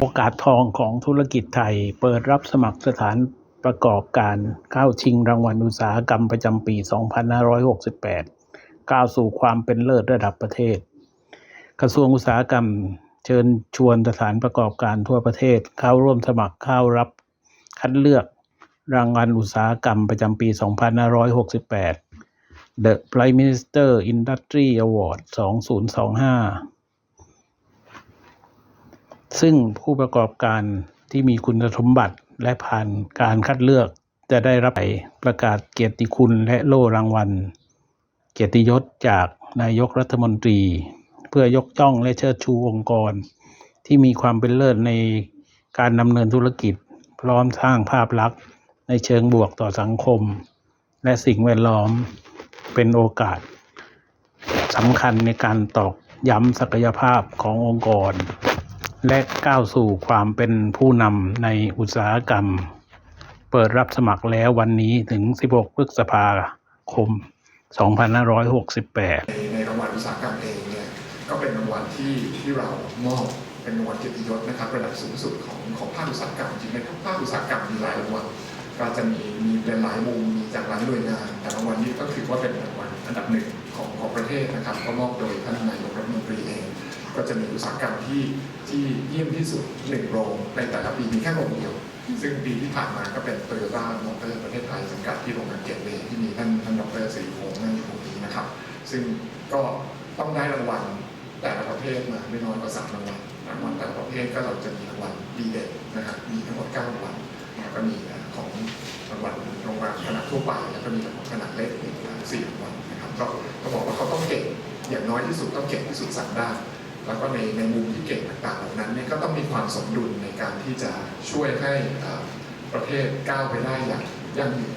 โอกาสทองของธุรกิจไทย เปิดรับสมัครสถานประกอบการเข้าชิงรางวัลอุตสาหกรรมประจำปี 2568 ก้าวสู่ความเป็นเลิศระดับประเทศ กระทรวงอุตสาหกรรมเชิญชวนสถานประกอบการทั่วประเทศ เข้าร่วมสมัครเข้ารับคัดเลือกรางวัลอุตสาหกรรมประจำปี 2568 The Prime Minister Industry Award 2025 ซึ่งผู้ประกอบการที่มีคุณสมบัติและผ่านการคัดเลือกจะได้รับประกาศเกียรติคุณและโล่รางวัล เกียรติยศจากนายกรัฐมนตรี เพื่อยกย่องและเชิดชูองค์กร ที่มีความเป็นเลิศในการดำเนินธุรกิจ พร้อมสร้างภาพลักษณ์ ในเชิงบวกต่อสังคม และสิ่งแวดล้อมเป็นโอกาสสำคัญในการตอกย้ำศักยภาพขององค์กร และก้าวสู่ความเป็นผู้นำในอุตสาหกรรม เปิดรับสมัครแล้ววันนี้ถึง 16 พฤษภาคม 2568ในในรางวัลอุตสาหกรรมเองเนี่ยก็เป็นรางวัลที่ที่เรามอบเป็นรางวัลเกียรติยศนะครับระดับสูงสุดของของภาคอุตสาหกรรมจริงในภาคอุตสาหกรรมมีหลายรางวัลก็จะมีมีเป็นหลายมุมมีจากหลายหน่วยงานแต่รางวัลนี้ก็ถือว่าเป็นรางวัลอันดับหนึ่งของของประเทศนะครับก็มอบโดย ก็จะมีอุตสาหกรรมที่ที่เยี่ยมที่สุดหนึ่งโรงในแต่ละปีมีแค่โรงเดียว ซึ่งปีที่ผ่านมาก็เป็นโตโยต้ามอเตอร์ประเทศไทยจำกัดที่โรงงานเกตเวย์ที่มีท่านท่านดรสิริพงษ์นั่งอยู่ตรงนี้นะครับ ซึ่งก็ต้องได้รางวัลแต่ละประเภทมาไม่น้อยกว่าสามรางวัลรางวัลแต่ละประเภทก็เราจะมีรางวัลดีเด่นนะครับมีทั้งหมดเก้ารางวัลแล้วก็มีของรางวัลโรงงานขนาดทั่วไปแล้วก็มีรางวัลขนาดเล็กอีกสี่รางวัลนะครับก็ก็บอกว่าเขาต้องเก่งอย่างน้อยที่สุดต้องเก่งที่สุดสามด้าน แล้วก็ในในมุมที่เก่งต่างๆเหล่านั้นเนี่ยก็ต้องมีความสมดุลในการที่จะช่วยให้ประเทศก้าวไปได้อย่างยั่งยืน